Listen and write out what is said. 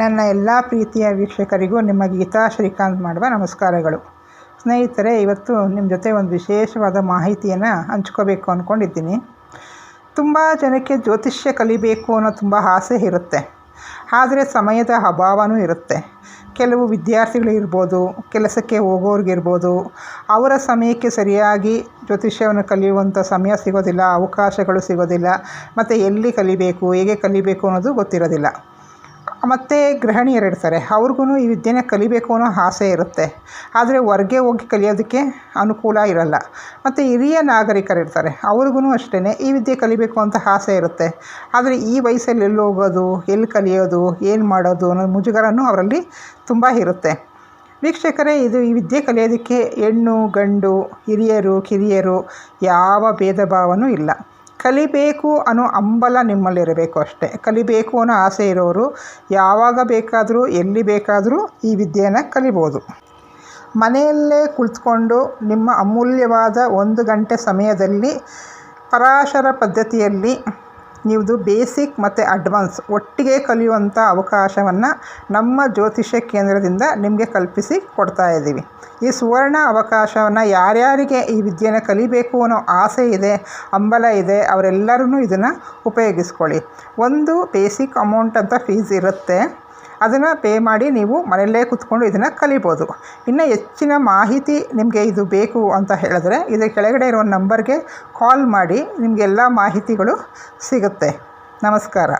ನನ್ನ ಎಲ್ಲ ಪ್ರೀತಿಯ ವೀಕ್ಷಕರಿಗೂ ನಿಮ್ಮ ಗೀತಾ ಶ್ರೀಕಾಂತ್ ಮಾಡುವ ನಮಸ್ಕಾರಗಳು. ಸ್ನೇಹಿತರೆ, ಇವತ್ತು ನಿಮ್ಮ ಜೊತೆ ಒಂದು ವಿಶೇಷವಾದ ಮಾಹಿತಿಯನ್ನು ಹಂಚ್ಕೋಬೇಕು ಅಂದ್ಕೊಂಡಿದ್ದೀನಿ ತುಂಬ ಜನಕ್ಕೆ ಜ್ಯೋತಿಷ್ಯ ಕಲಿಬೇಕು ಅನ್ನೋ ತುಂಬ ಆಸೆ ಇರುತ್ತೆ. ಆದರೆ ಸಮಯದ ಅಭಾವನೂ ಇರುತ್ತೆ. ಕೆಲವು ವಿದ್ಯಾರ್ಥಿಗಳಿರ್ಬೋದು ಕೆಲಸಕ್ಕೆ ಹೋಗೋರಿಗಿರ್ಬೋದು ಅವರ ಸಮಯಕ್ಕೆ ಸರಿಯಾಗಿ ಜ್ಯೋತಿಷ್ಯವನ್ನು ಕಲಿಯುವಂಥ ಸಮಯ ಸಿಗೋದಿಲ್ಲ, ಅವಕಾಶಗಳು ಸಿಗೋದಿಲ್ಲ, ಮತ್ತು ಎಲ್ಲಿ ಕಲಿಬೇಕು, ಹೇಗೆ ಕಲಿಬೇಕು ಅನ್ನೋದು ಗೊತ್ತಿರೋದಿಲ್ಲ. ಮತ್ತು ಗೃಹಿಣಿಯರಿರ್ತಾರೆ ಅವ್ರಿಗೂ ಈ ವಿದ್ಯೆನ ಕಲಿಬೇಕು ಅನ್ನೋ ಆಸೆ ಇರುತ್ತೆ. ಆದರೆ ಹೊರ್ಗೆ ಹೋಗಿ ಕಲಿಯೋದಕ್ಕೆ ಅನುಕೂಲ ಇರಲ್ಲ. ಮತ್ತು ಹಿರಿಯ ನಾಗರಿಕರಿರ್ತಾರೆ ಅವ್ರಿಗೂ ಅಷ್ಟೇ ಈ ವಿದ್ಯೆ ಕಲಿಬೇಕು ಅಂತ ಆಸೆ ಇರುತ್ತೆ. ಆದರೆ ಈ ವಯಸ್ಸಲ್ಲಿ ಎಲ್ಲಿ ಹೋಗೋದು, ಎಲ್ಲಿ ಕಲಿಯೋದು, ಏನು ಮಾಡೋದು ಅನ್ನೋ ಮುಜುಗರನೂ ಅವರಲ್ಲಿ ತುಂಬ ಇರುತ್ತೆ. ವೀಕ್ಷಕರೇ, ಇದು ಈ ವಿದ್ಯೆ ಕಲಿಯೋದಕ್ಕೆ ಹೆಣ್ಣು, ಗಂಡು, ಹಿರಿಯರು, ಕಿರಿಯರು ಯಾವ ಭೇದ ಭಾವನೂ ಇಲ್ಲ. ಕಲಿಬೇಕು ಅನ್ನೋ ಹಂಬಲ ನಿಮ್ಮಲ್ಲಿರಬೇಕು ಅಷ್ಟೇ. ಕಲಿಬೇಕು ಅನ್ನೋ ಆಸೆ ಇರೋರು ಯಾವಾಗ ಬೇಕಾದರೂ, ಎಲ್ಲಿ ಬೇಕಾದರೂ ಈ ವಿದ್ಯೆಯನ್ನು ಕಲಿಬೋದು. ಮನೆಯಲ್ಲೇ ಕುಳಿತುಕೊಂಡು ನಿಮ್ಮ ಅಮೂಲ್ಯವಾದ ಒಂದು ಗಂಟೆ ಸಮಯದಲ್ಲಿ, ಪರಾಶರ ಪದ್ಧತಿಯಲ್ಲಿ ನೀವುದು ಬೇಸಿಕ್ ಮತ್ತು ಅಡ್ವಾನ್ಸ್ ಒಟ್ಟಿಗೆ ಕಲಿಯುವಂಥ ಅವಕಾಶವನ್ನು ನಮ್ಮ ಜ್ಯೋತಿಷ್ಯ ಕೇಂದ್ರದಿಂದ ನಿಮಗೆ ಕಲ್ಪಿಸಿ ಕೊಡ್ತಾ ಇದ್ದೀವಿ. ಈ ಸುವರ್ಣ ಅವಕಾಶವನ್ನು ಯಾರ್ಯಾರಿಗೆ ಈ ವಿದ್ಯೆನ ಕಲಿಬೇಕು ಅನ್ನೋ ಆಸೆ ಇದೆ, ಹಂಬಲ ಇದೆ ಅವರೆಲ್ಲರೂ ಇದನ್ನು ಉಪಯೋಗಿಸ್ಕೊಳ್ಳಿ. ಒಂದು ಬೇಸಿಕ್ ಅಮೌಂಟ್ ಅಂತ ಫೀಸ್ ಇರುತ್ತೆ. ಅದನ್ನು ಪೇ ಮಾಡಿ ನೀವು ಮನೆಯಲ್ಲೇ ಕೂತ್ಕೊಂಡು ಇದನ್ನು ಕಲಿಬೋದು. ಇನ್ನು ಹೆಚ್ಚಿನ ಮಾಹಿತಿ ನಿಮಗೆ ಇದು ಬೇಕು ಅಂತ ಹೇಳಿದ್ರೆ ಇದರ ಕೆಳಗಡೆ ಇರೋ ನಂಬರ್ಗೆ ಕಾಲ್ ಮಾಡಿ ನಿಮಗೆಲ್ಲ ಮಾಹಿತಿಗಳು ಸಿಗುತ್ತೆ. ನಮಸ್ಕಾರ.